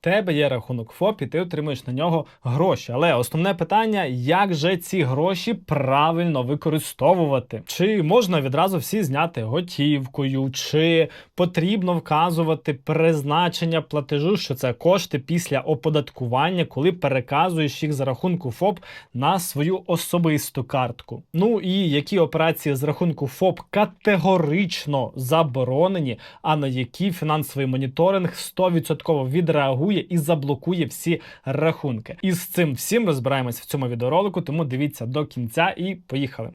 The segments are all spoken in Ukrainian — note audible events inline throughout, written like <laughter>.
тебе є рахунок ФОП, і ти отримуєш на нього гроші. Але основне питання: як же ці гроші правильно використовувати? Чи можна відразу всі зняти готівкою, чи потрібно вказувати призначення платежу, що це кошти після оподаткування, коли переказуєш їх за рахунку ФОП на свою особисту картку? Ну і які операції з рахунку ФОП категорично заборонені, а на які фінансовий моніторинг 100% відреагує і заблокує всі рахунки. І з цим всім розбираємось в цьому відеоролику, тому дивіться до кінця і поїхали.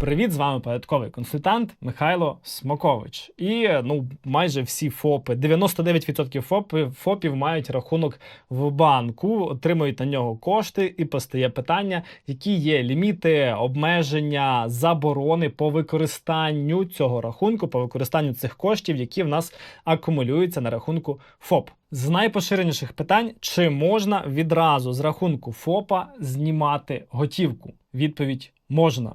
Привіт, з вами податковий консультант Михайло Смокович. І ну майже всі ФОПи, 99% ФОПів, ФОПів мають рахунок в банку, отримують на нього кошти, і постає питання, які є ліміти, обмеження, заборони по використанню цього рахунку, по використанню цих коштів, які в нас акумулюються на рахунку ФОП. З найпоширеніших питань, чи можна відразу з рахунку ФОПа знімати готівку? Відповідь можна.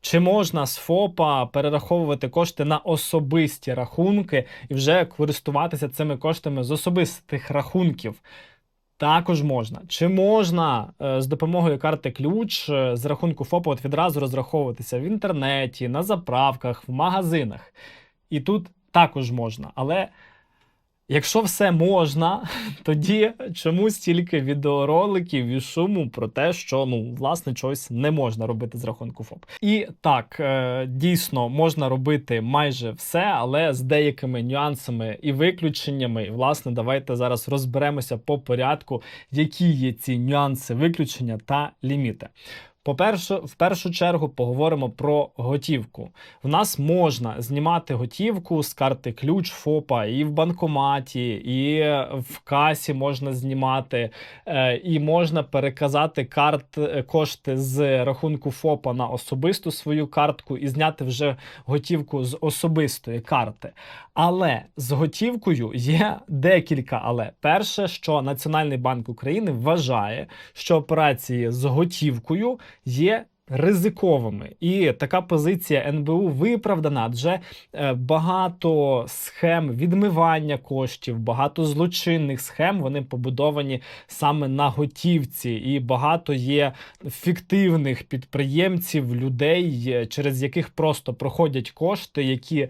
Чи можна з ФОПа перераховувати кошти на особисті рахунки і вже користуватися цими коштами з особистих рахунків? Також можна. Чи можна е, з допомогою карти ключ е, з рахунку ФОПа от відразу розраховуватися в інтернеті, на заправках, в магазинах? І тут також можна. Але якщо все можна, <laughs> тоді чому стільки відеороликів і шуму про те, що ну власне чогось не можна робити з рахунку ФОП. І так, е, дійсно можна робити майже все, але з деякими нюансами і виключеннями. І власне, давайте зараз розберемося по порядку, які є ці нюанси виключення та ліміти. По-перше, в першу чергу поговоримо про готівку. В нас можна знімати готівку з карти ключ ФОПа і в банкоматі, і в касі можна знімати, е, і можна переказати карт е, кошти з рахунку ФОПа на особисту свою картку і зняти вже готівку з особистої карти. Але з готівкою є декілька але. Перше, що Національний банк України вважає, що операції з готівкою є ризиковими, і така позиція НБУ виправдана, адже е, багато схем відмивання коштів, багато злочинних схем вони побудовані саме на готівці, і багато є фіктивних підприємців, людей, е, через яких просто проходять кошти, які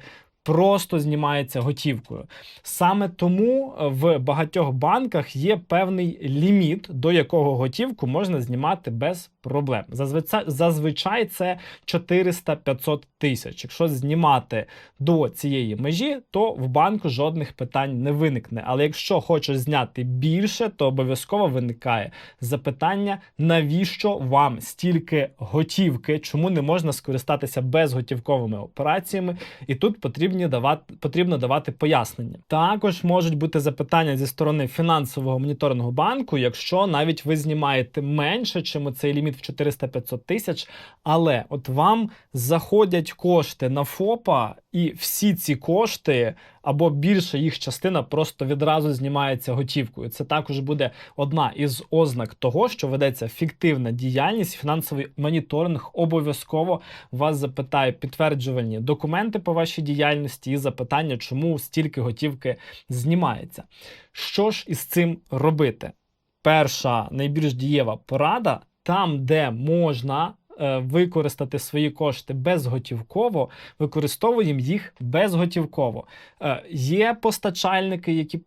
просто знімається готівкою. Саме тому е, в багатьох банках є певний ліміт, до якого готівку можна знімати без проблем. Зазвичай, зазвичай це 400-500 тисяч. Якщо знімати до цієї межі, то в банку жодних питань не виникне. Але якщо хочеш зняти більше, то обов'язково виникає запитання, навіщо вам стільки готівки, чому не можна скористатися безготівковими операціями, і тут потрібні давати потрібно давати пояснення. Також можуть бути запитання зі сторони фінансового моніторингу банку, якщо навіть ви знімаєте менше, чим цей ліміт в 400-500 тисяч, але от вам заходять кошти на ФОПа, і всі ці кошти або більша їх частина просто відразу знімається готівкою. Це також буде одна із ознак того, що ведеться фіктивна діяльність. Фінансовий моніторинг обов'язково вас запитає підтверджувальні документи по вашій діяльності і запитання, чому стільки готівки знімається. Що ж із цим робити? Перша найбільш дієва порада там, де можна використати свої кошти безготівково, використовуємо їх безготівково. Е, Є постачальники, які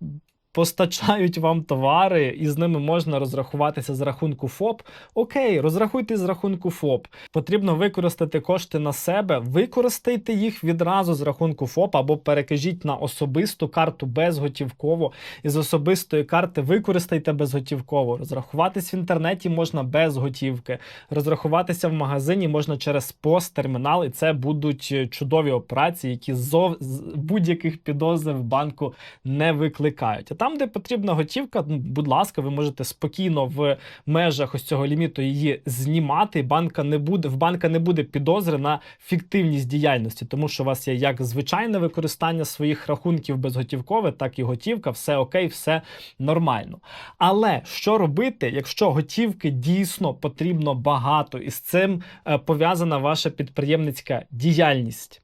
постачають вам товари, і з ними можна розрахуватися з рахунку ФОП. Окей, розрахуйте з рахунку ФОП. Потрібно використати кошти на себе, використайте їх відразу з рахунку ФОП або перекажіть на особисту карту безготівково. І з особистої карти використайте безготівково. Розрахуватись в інтернеті можна без готівки. Розрахуватися в магазині можна через пост-термінал, і це будуть чудові операції, які зов... будь-яких підозр в банку не викликають. Там, де потрібна готівка, ну, будь ласка, ви можете спокійно в межах ось цього ліміту її знімати. Банка не буде в банка не буде підозри на фіктивність діяльності, тому що у вас є як звичайне використання своїх рахунків безготівкове, так і готівка, все окей, все нормально. Але що робити, якщо готівки дійсно потрібно багато, і з цим е, пов'язана ваша підприємницька діяльність?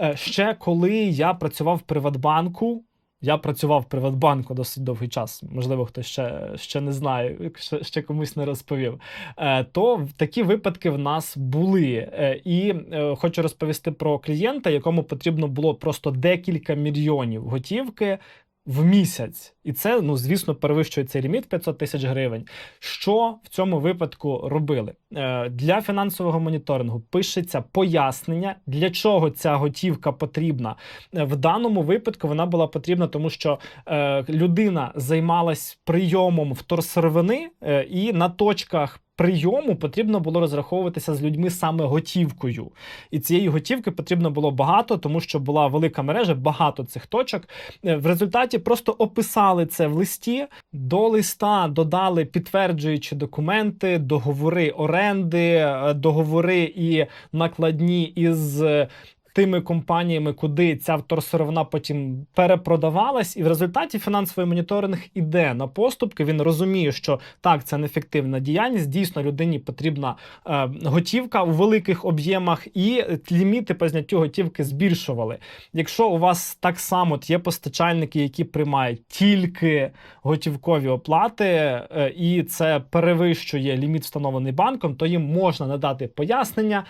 Е, Ще коли я працював в Приватбанку. Я працював в Приватбанку досить довгий час, можливо, хтось ще, ще не знає, ще, ще комусь не розповів. Е, то такі випадки в нас були. Е, і е, хочу розповісти про клієнта, якому потрібно було просто декілька мільйонів готівки. В місяць, і це, ну звісно, перевищує цей ліміт 500 тисяч гривень. Що в цьому випадку робили? Е, Для фінансового моніторингу пишеться пояснення, для чого ця готівка потрібна. Е, В даному випадку вона була потрібна, тому що е, людина займалась прийомом вторсировини, і на точках. Прийому потрібно було розраховуватися з людьми саме готівкою, і цієї готівки потрібно було багато, тому що була велика мережа, багато цих точок. Е, В результаті просто описали це в листі. До листа додали підтверджуючі документи, договори оренди, е, договори і накладні із. Тими компаніями, куди ця вторсировина потім перепродавалась, і в результаті фінансовий моніторинг іде на поступки. Він розуміє, що так, це неефективна діяльність. Дійсно, людині потрібна е, готівка у великих об'ємах, і ліміти по зняттю готівки збільшували. Якщо у вас так само є постачальники, які приймають тільки готівкові оплати, е, і це перевищує ліміт, встановлений банком, то їм можна надати пояснення.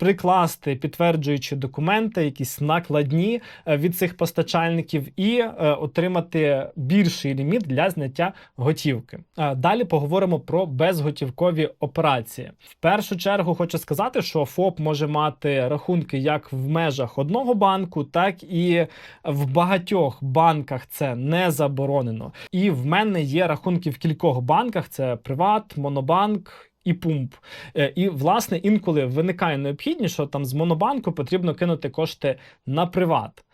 Прикласти підтверджуючі документи, якісь накладні е, від цих постачальників, і е, отримати більший ліміт для зняття готівки. Е, Далі поговоримо про безготівкові операції. В першу чергу хочу сказати, що ФОП може мати рахунки як в межах одного банку, так і в багатьох банках це не заборонено. І в мене є рахунки в кількох банках: це Приват, Монобанк. І пумп. Е, І, власне, інколи виникає необхідність, що там з монобанку потрібно кинути кошти на приват.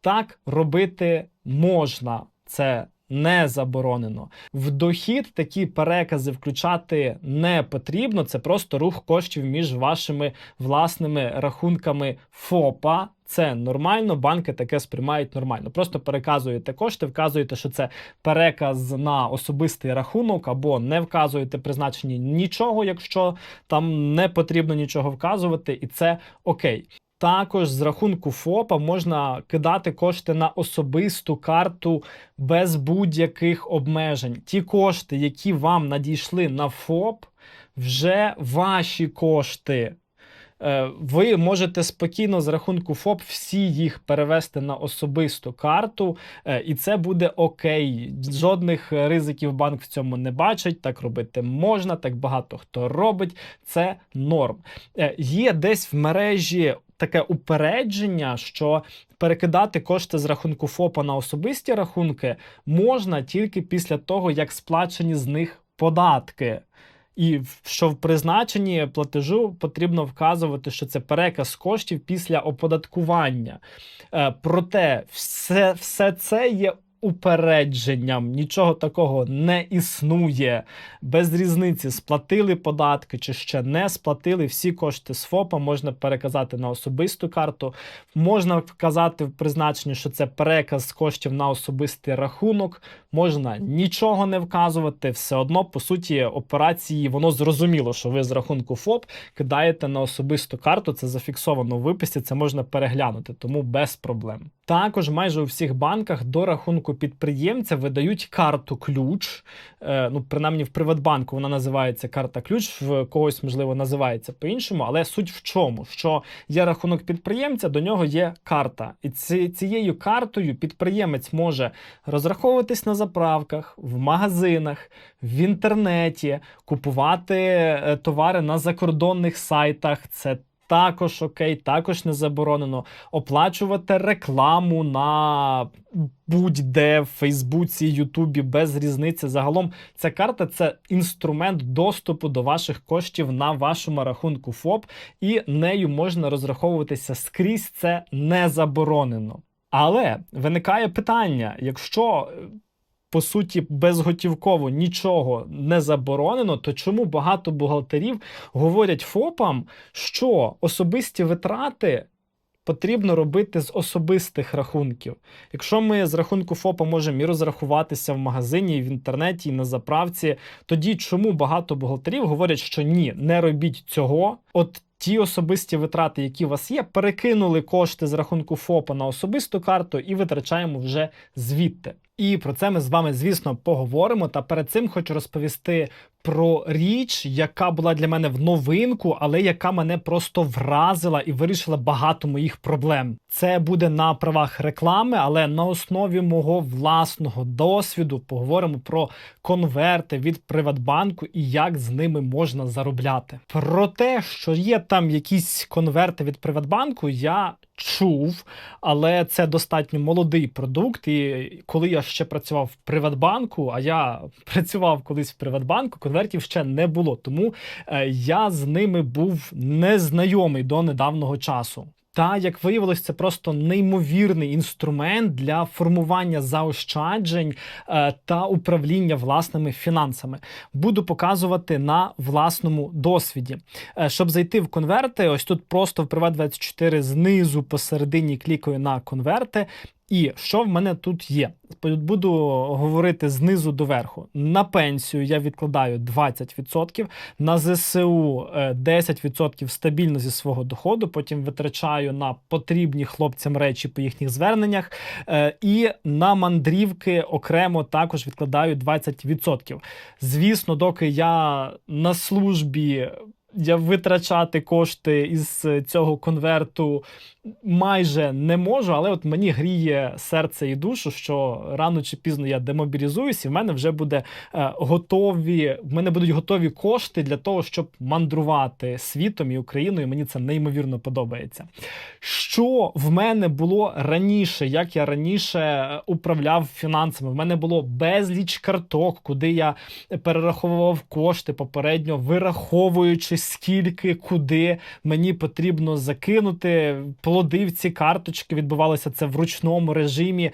Так робити можна. Це не заборонено. В дохід такі перекази включати не потрібно. Це просто рух коштів між вашими власними рахунками ФОПа. Це нормально, банки таке сприймають нормально. Просто переказуєте кошти, вказуєте, що це переказ на особистий рахунок, або не вказуєте призначені нічого, якщо там не потрібно нічого вказувати, і це окей. Також з рахунку ФОПа можна кидати кошти на особисту карту без будь-яких обмежень. Ті кошти, які вам надійшли на ФОП, вже ваші кошти. Е, Ви можете спокійно з рахунку ФОП всі їх перевести на особисту карту, е, і це буде окей. Жодних ризиків банк в цьому не бачить. Так робити можна, так багато хто робить. Це норм. Е, Є десь в мережі таке упередження, що перекидати кошти з рахунку ФОПа на особисті рахунки можна тільки після того, як сплачені з них податки. І що в призначенні платежу потрібно вказувати, що це переказ коштів після оподаткування. Е, проте все, все це є упередженням, нічого такого не існує. Без різниці, сплатили податки чи ще не сплатили. Всі кошти з ФОПа можна переказати на особисту карту. Можна вказати в призначенні, що це переказ коштів на особистий рахунок. Можна нічого не вказувати. Все одно, по суті, операції воно зрозуміло, що ви з рахунку ФОП кидаєте на особисту карту. Це зафіксовано в виписі, це можна переглянути, тому без проблем. Також майже у всіх банках до рахунку підприємця видають карту ключ. Е, ну, принаймні в Приватбанку вона називається карта ключ, в когось, можливо, називається по-іншому, але суть в чому? Що є рахунок підприємця, до нього є карта. І цією картою підприємець може розраховуватись на заправках, в магазинах, в інтернеті, купувати е, товари на закордонних сайтах. Це також окей, також не заборонено оплачувати рекламу на будь-де в Фейсбуці, Ютубі без різниці. Загалом ця карта це інструмент доступу до ваших коштів на вашому рахунку ФОП, і нею можна розраховуватися скрізь. Це не заборонено. Але виникає питання: якщо по суті безготівково нічого не заборонено, то чому багато бухгалтерів говорять ФОПам, що особисті витрати потрібно робити з особистих рахунків? Якщо ми з рахунку ФОПа можемо і розрахуватися в магазині, і в інтернеті, і на заправці, тоді чому багато бухгалтерів говорять, що ні, не робіть цього? От ті особисті витрати, які у вас є, перекинули кошти з рахунку ФОПа на особисту карту і витрачаємо вже звідти. І про це ми з вами, звісно, поговоримо. Та перед цим хочу розповісти про річ, яка була для мене в новинку, але яка мене просто вразила і вирішила багато моїх проблем. Це буде на правах реклами, але на основі мого власного досвіду поговоримо про конверти від Приватбанку і як з ними можна заробляти. Про те, що є там якісь конверти від Приватбанку, я чув, але це достатньо молодий продукт. І коли я ще працював в Приватбанку, а я <laughs> працював колись в Приватбанку, конвертів ще не було. Тому е, я з ними був незнайомий до недавнього часу. Та як виявилось, це просто неймовірний інструмент для формування заощаджень е, та управління власними фінансами. Буду показувати на власному досвіді. Е, щоб зайти в конверти, ось тут просто в Privat24 знизу посередині клікаю на конверти. І що в мене тут є? Буду говорити знизу до верху. На пенсію я відкладаю 20%, на ЗСУ е, 10% стабільно зі свого доходу. Потім витрачаю на потрібні хлопцям речі по їхніх зверненнях. Е, І на мандрівки окремо також відкладаю 20%. Звісно, доки я на службі. Я витрачати кошти із цього конверту майже не можу, але от мені гріє серце і душу, що рано чи пізно я демобілізуюсь, і в мене вже буде е, готові. В мене будуть готові кошти для того, щоб мандрувати світом і Україною. Мені це неймовірно подобається. Що в мене було раніше, як я раніше е, управляв фінансами? В мене було безліч карток, куди я перераховував кошти попередньо, вираховуючи скільки, куди мені потрібно закинути. Плодив ці карточки, відбувалося це в ручному режимі.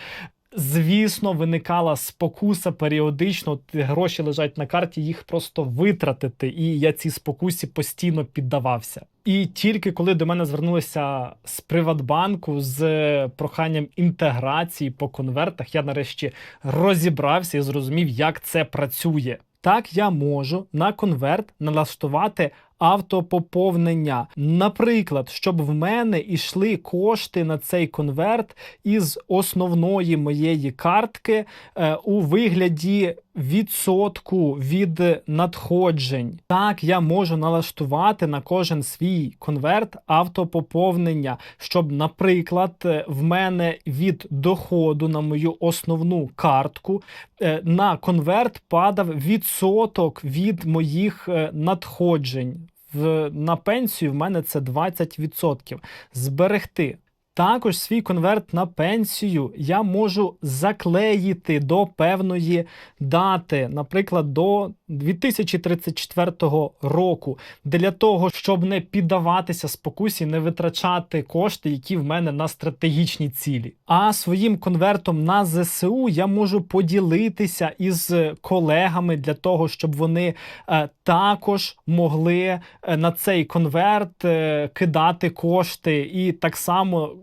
Звісно, виникала спокуса періодично. Гроші лежать на карті, їх просто витратити. І я цій спокусі постійно піддавався. І тільки коли до мене звернулися з Приватбанку з проханням інтеграції по конвертах, я нарешті розібрався і зрозумів, як це працює. Так я можу на конверт налаштувати автопоповнення. Наприклад, щоб в мене йшли кошти на цей конверт із основної моєї картки е, у вигляді відсотку від надходжень. Так, я можу налаштувати на кожен свій конверт автопоповнення, щоб, наприклад, е, в мене від доходу на мою основну картку на конверт падав відсоток від моїх е, надходжень. В, на пенсію в мене це 20%. Зберегти. Також свій конверт на пенсію я можу заклеїти до певної дати, наприклад, до 2034 року, для того, щоб не піддаватися спокусі, не витрачати кошти, які в мене на стратегічні цілі. А своїм конвертом на ЗСУ я можу поділитися із колегами для того, щоб вони е, також могли е, на цей конверт е, кидати кошти і так само.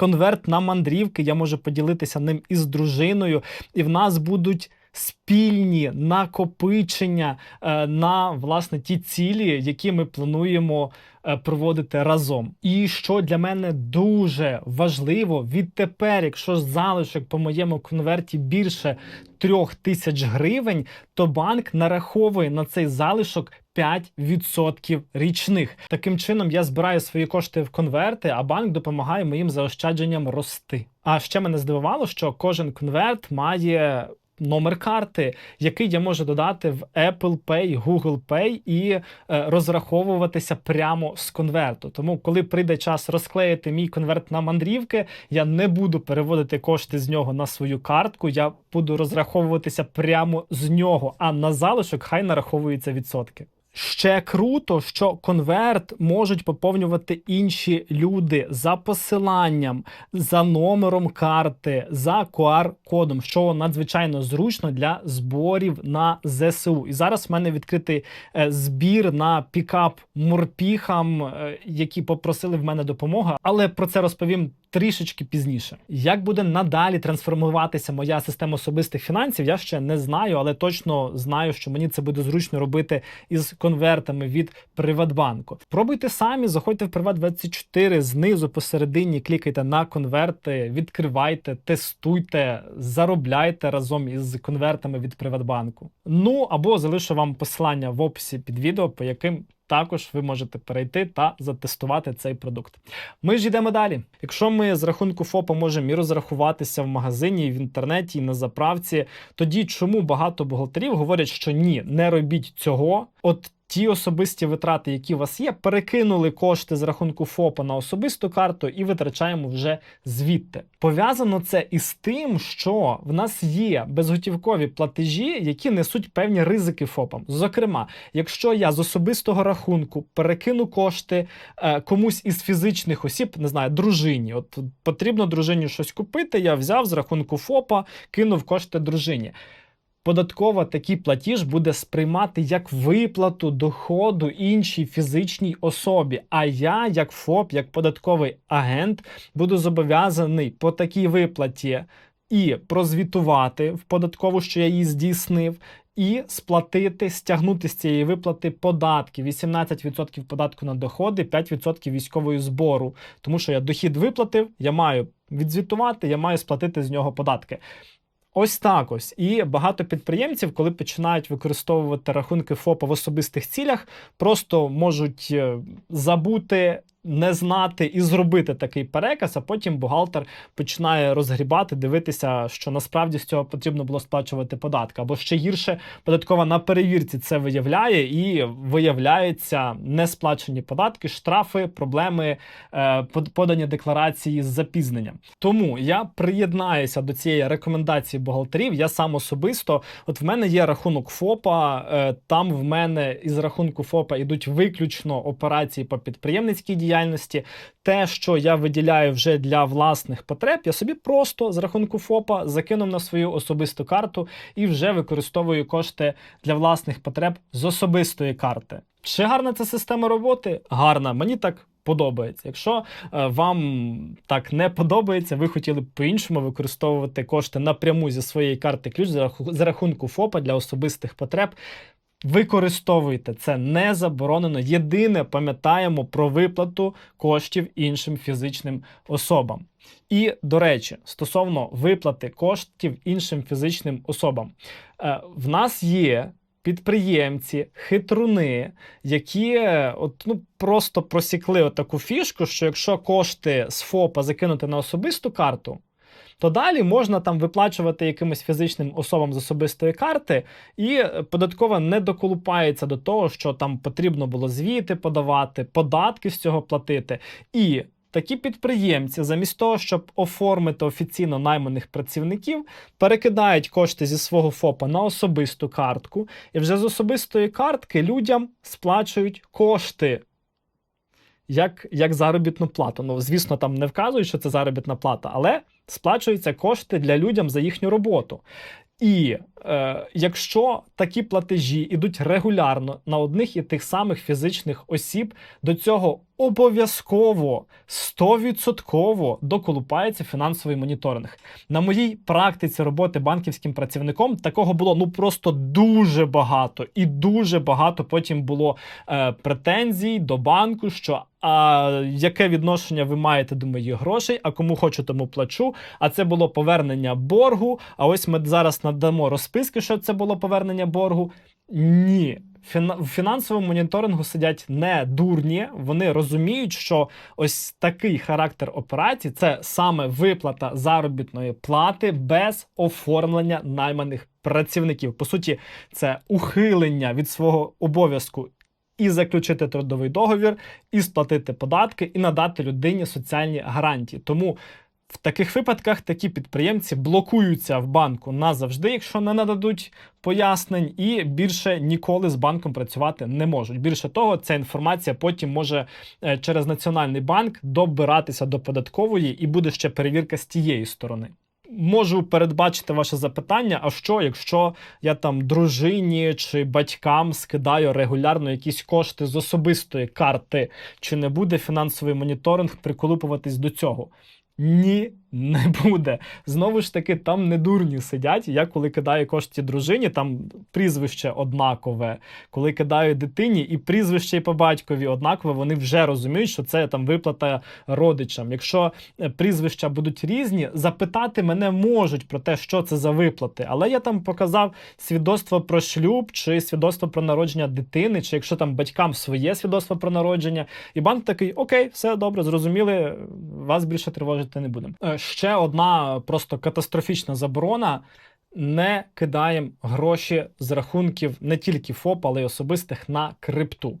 Конверт на мандрівки, я можу поділитися ним із дружиною, і в нас будуть спільні накопичення е, на власне ті цілі, які ми плануємо е, проводити разом. І що для мене дуже важливо, відтепер, якщо залишок по моєму конверті більше трьох тисяч гривень, то банк нараховує на цей залишок 5% річних. Таким чином я збираю свої кошти в конверти, а банк допомагає моїм заощадженням рости. А ще мене здивувало, що кожен конверт має. Номер карти, який я можу додати в Apple Pay, Google Pay і е, розраховуватися прямо з конверту. Тому, коли прийде час розклеїти мій конверт на мандрівки, я не буду переводити кошти з нього на свою картку. Я буду розраховуватися прямо з нього, а на залишок хай нараховуються відсотки. Ще круто, що конверт можуть поповнювати інші люди за посиланням, за номером карти, за QR-кодом, що надзвичайно зручно для зборів на ЗСУ. І зараз в мене відкритий е, збір на пікап морпіхам, е, які попросили в мене допомоги, але про це розповім трішечки пізніше. Як буде надалі трансформуватися моя система особистих фінансів, я ще не знаю, але точно знаю, що мені це буде зручно робити із конвертами від Приватбанку. Пробуйте самі, заходьте в Приват24, знизу посередині клікайте на конверти, відкривайте, тестуйте, заробляйте разом із конвертами від Приватбанку. Ну або залишу вам посилання в описі під відео, по яким також ви можете перейти та затестувати цей продукт. Ми ж йдемо далі. Якщо ми з рахунку ФОПа можемо і розрахуватися в магазині, і в інтернеті, і на заправці, тоді чому багато бухгалтерів говорять, що ні, не робіть цього. От ті особисті витрати, які у вас є, перекинули кошти з рахунку ФОПа на особисту карту і витрачаємо вже звідти. Пов'язано це із тим, що в нас є безготівкові платежі, які несуть певні ризики ФОПам. Зокрема, якщо я з особистого рахунку перекину кошти е, комусь із фізичних осіб, не знаю, дружині, от потрібно дружині щось купити, я взяв з рахунку ФОПа, кинув кошти дружині. Податкова такий платіж буде сприймати як виплату доходу іншій фізичній особі. А я, як ФОП, як податковий агент, буду зобов'язаний по такій виплаті і прозвітувати в податкову, що я її здійснив, і сплатити, стягнути з цієї виплати податки: 18% податку на доходи, 5% військової збору. Тому що я дохід виплатив, я маю відзвітувати, я маю сплатити з нього податки. Ось так ось. І багато підприємців, коли починають використовувати рахунки ФОПа в особистих цілях, просто можуть е, забути. Не знати і зробити такий переказ, а потім бухгалтер починає розгрібати, дивитися, що насправді з цього потрібно було сплачувати податки. Або ще гірше, податкова на перевірці це виявляє і виявляються несплачені податки, штрафи, проблеми, е, подані декларації з запізненням. Тому я приєднаюся до цієї рекомендації бухгалтерів. Я сам особисто, от в мене є рахунок ФОПа, е, там в мене із рахунку ФОПа йдуть виключно операції по підприємницькій діяльності діяльності, те, що я виділяю вже для власних потреб, я собі просто з рахунку ФОПа закинув на свою особисту карту і вже використовую кошти для власних потреб з особистої карти. Чи гарна ця система роботи? Гарна, мені так. Подобається. Якщо е, вам так не подобається, ви хотіли б по-іншому використовувати кошти напряму зі своєї карти ключ за рахунку ФОПа для особистих потреб. Використовуйте це не заборонено. Єдине пам'ятаємо про виплату коштів іншим фізичним особам. І, до речі, стосовно виплати коштів іншим фізичним особам, е, в нас є підприємці, хитруни, які е, от, ну, просто просікли таку фішку, що якщо кошти з ФОПа закинути на особисту карту, то далі можна там виплачувати якимось фізичним особам з особистої карти, і податкова не доколупається до того, що там потрібно було звіти подавати, податки з цього платити. І Такі підприємці, замість того, щоб оформити офіційно найманих працівників, перекидають кошти зі свого ФОПа на особисту картку, і вже з особистої картки людям сплачують кошти як як заробітну плату. Ну, звісно, там не вказують, що це заробітна плата, але сплачуються кошти для людям за їхню роботу. І е, якщо такі платежі йдуть регулярно на одних і тих самих фізичних осіб, до цього обов'язково 100% доколупається фінансовий моніторинг. На моїй практиці роботи банківським працівником такого було ну просто дуже багато, і дуже багато потім було е, претензій до банку, що а яке відношення ви маєте до моїх грошей, а кому хочу, тому плачу. А це було повернення боргу. А ось ми зараз надамо розписки, що це було повернення боргу. Ні. В фінансовому моніторингу сидять не дурні, вони розуміють, що ось такий характер операцій це саме виплата заробітної плати без оформлення найманих працівників. По суті, це ухилення від свого обов'язку і заключити трудовий договір, і сплатити податки, і надати людині соціальні гарантії. Тому в таких випадках такі підприємці блокуються в банку назавжди, якщо не нададуть пояснень, і більше ніколи з банком працювати не можуть. Більше того, ця інформація потім може е, через національний банк добиратися до податкової і буде ще перевірка з тієї сторони можу передбачити ваше запитання: а що, якщо я там дружині чи батькам скидаю регулярно якісь кошти з особистої карти, чи не буде фінансовий моніторинг приколупуватись до цього? Ні. Не буде. Знову ж таки, там не дурні сидять. Я коли кидаю кошти дружині, там прізвище однакове. Коли кидаю дитині і прізвище і по батькові однакове, вони вже розуміють, що це там виплата родичам. Якщо е, прізвища будуть різні, запитати мене можуть про те, що це за виплати. Але я там показав свідоцтво про шлюб чи свідоцтво про народження дитини, чи якщо там батькам своє свідоцтво про народження, і банк такий: Окей, все добре, зрозуміли, вас більше тривожити не будемо. Ще одна просто катастрофічна заборона. Не кидаємо гроші з рахунків не тільки ФОП, але й особистих на крипту.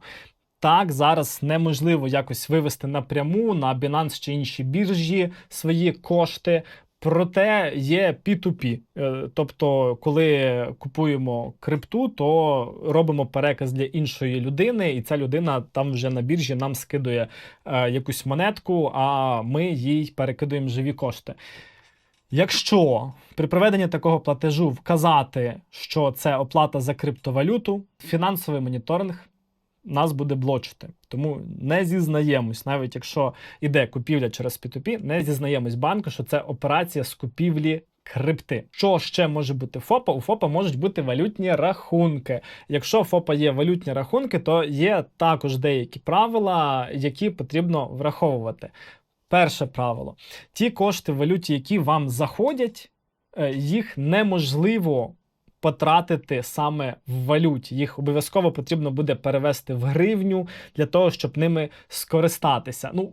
Так, зараз неможливо якось вивести напряму на Binance чи інші біржі свої кошти. Проте є P2P. Е, Тобто, коли купуємо крипту, то робимо переказ для іншої людини, і ця людина там вже на біржі нам скидує е, якусь монетку, а ми їй перекидуємо живі кошти. Якщо при проведенні такого платежу вказати, що це оплата за криптовалюту, фінансовий моніторинг нас буде блочити. Тому не зізнаємось, навіть якщо іде купівля через P2P, не зізнаємось банку, що це операція з купівлі. Крипти, що ще може бути ФОПа? У ФОПа можуть бути валютні рахунки. Якщо ФОПа є валютні рахунки, то є також деякі правила, які потрібно враховувати. Перше правило: ті кошти в валюті, які вам заходять, е, їх неможливо потратити саме в валюті. Їх обов'язково потрібно буде перевести в гривню для того, щоб ними скористатися. Ну,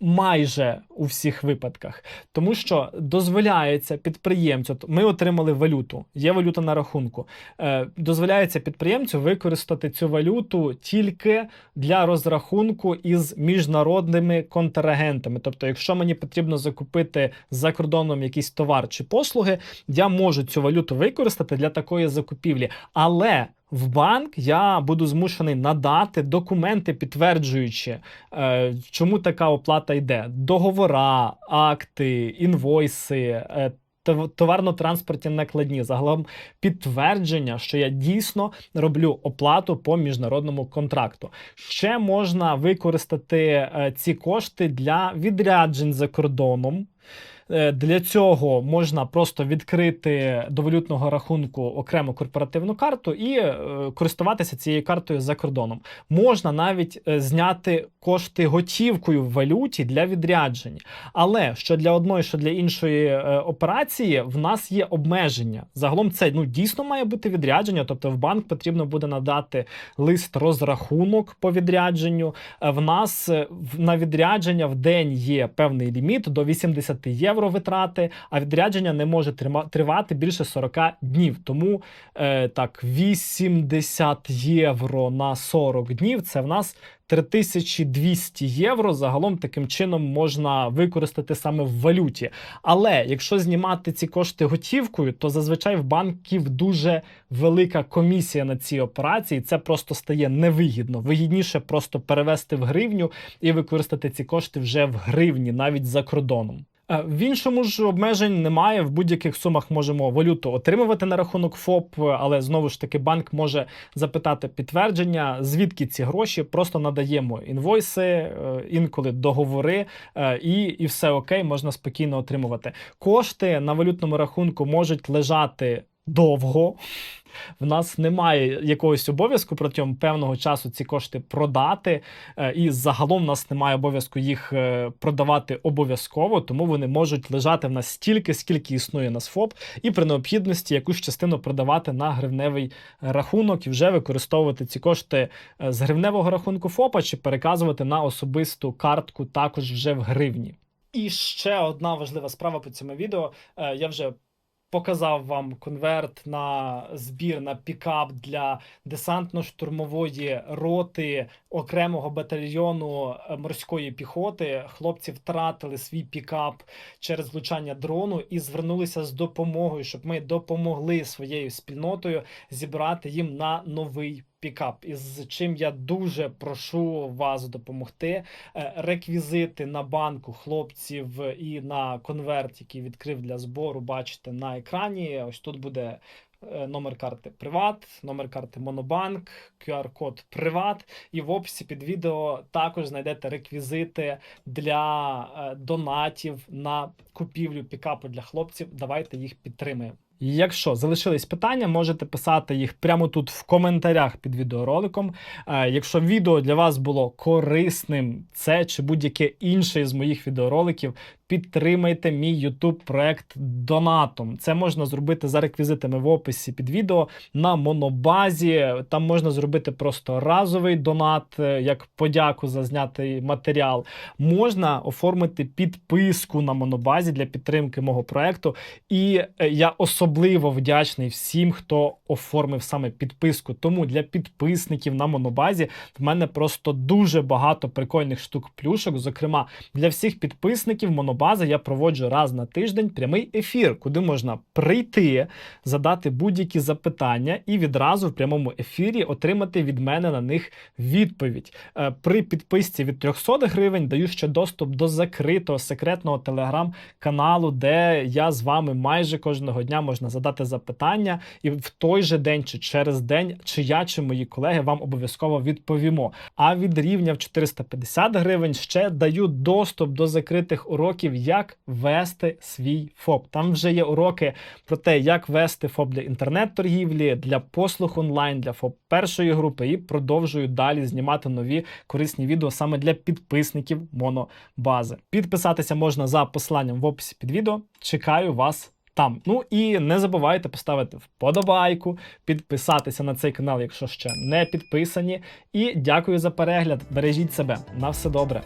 майже у всіх випадках, тому що дозволяється підприємцю. Ми отримали валюту, є валюта на рахунку. Е, дозволяється підприємцю використати цю валюту тільки для розрахунку із міжнародними контрагентами. Тобто, якщо мені потрібно закупити за кордоном якийсь товар чи послуги, я можу цю валюту використати для такої закупівлі, але в банк я буду змушений надати документи, підтверджуючи, е, чому така оплата йде: договора, акти, інвойси. Е, Товарно-транспортні накладні, загалом підтвердження, що я дійсно роблю оплату по міжнародному контракту. Ще можна використати е, ці кошти для відряджень за кордоном. Е, Для цього можна просто відкрити до валютного рахунку окрему корпоративну карту і е, користуватися цією картою за кордоном. Можна навіть е, зняти кошти готівкою в валюті для відряджень. Але що для одної, що для іншої операції, в нас є обмеження. Загалом це ну дійсно має бути відрядження, тобто в банк потрібно буде надати лист розрахунок по відрядженню. В нас на відрядження в день є певний ліміт до 80 євро витрати, а відрядження не може тривати більше 40 днів. Тому е, так 80 євро на 40 днів це в нас 3200 євро. Загалом таким чином можна використати саме в валюті. Але якщо знімати ці кошти готівкою, то зазвичай в банків дуже велика комісія на ці операції. Це просто стає невигідно. Вигідніше просто перевести в гривню і використати ці кошти вже в гривні, навіть за кордоном. Е, В іншому ж обмежень немає. В будь-яких сумах можемо валюту отримувати на рахунок ФОП, але знову ж таки банк може запитати підтвердження, звідки ці гроші. Просто надаємо інвойси, е, інколи договори, е, і, і все окей, можна спокійно отримувати. Кошти на валютному рахунку можуть лежати довго. В нас немає якогось обов'язку протягом певного часу ці кошти продати, е, і загалом в нас немає обов'язку їх е, продавати обов'язково, тому вони можуть лежати в нас стільки, скільки існує на СФОП, і при необхідності якусь частину продавати на гривневий рахунок і вже використовувати ці кошти е, з гривневого рахунку ФОПа чи переказувати на особисту картку також вже в гривні. І ще одна важлива справа по цьому відео. Я вже показав вам конверт на збір на пікап для десантно-штурмової роти окремого батальйону е, морської піхоти. Хлопці втратили свій пікап через влучання дрону і звернулися з допомогою, щоб ми допомогли своєю спільнотою зібрати їм на новий. Пікап, із чим я дуже прошу вас допомогти. Е, Реквізити на банку хлопців і на конверт, який відкрив для збору, бачите на екрані. Ось тут буде е, номер карти Приват, номер карти Монобанк, QR-код Приват. І в описі під відео також знайдете реквізити для е, донатів на купівлю пікапу для хлопців. Давайте їх підтримаємо. Якщо залишились питання, можете писати їх прямо тут в коментарях під відеороликом. Е, Якщо відео для вас було корисним, це чи будь-яке інше з моїх відеороликів, підтримайте мій YouTube проект донатом. Це можна зробити за реквізитами в описі під відео на монобазі. Там можна зробити просто разовий донат, е, як подяку за знятий матеріал. Можна оформити підписку на монобазі для підтримки мого проекту. І е, я особливо вдячний всім, хто оформив саме підписку. Тому для підписників на монобазі в мене просто дуже багато прикольних штук плюшок. Зокрема, для всіх підписників монобази я проводжу раз на тиждень прямий ефір, куди можна прийти, задати будь-які запитання і відразу в прямому ефірі отримати від мене на них відповідь. Е, При підписці від 300 гривень даю ще доступ до закритого секретного телеграм-каналу, де я з вами майже кожного дня можна задати запитання, і в той же день чи через день, чи я, чи мої колеги вам обов'язково відповімо. А від рівня в 450 гривень ще даю доступ до закритих уроків, як вести свій ФОП. Там вже є уроки про те, як вести ФОП для інтернет-торгівлі, для послуг онлайн, для ФОП першої групи, і продовжую далі знімати нові корисні відео саме для підписників монобази. Підписатися можна за посиланням в описі під відео. Чекаю вас. Там. Ну і не забувайте поставити вподобайку, підписатися на цей канал, якщо ще не підписані. І дякую за перегляд. Бережіть себе. На все добре.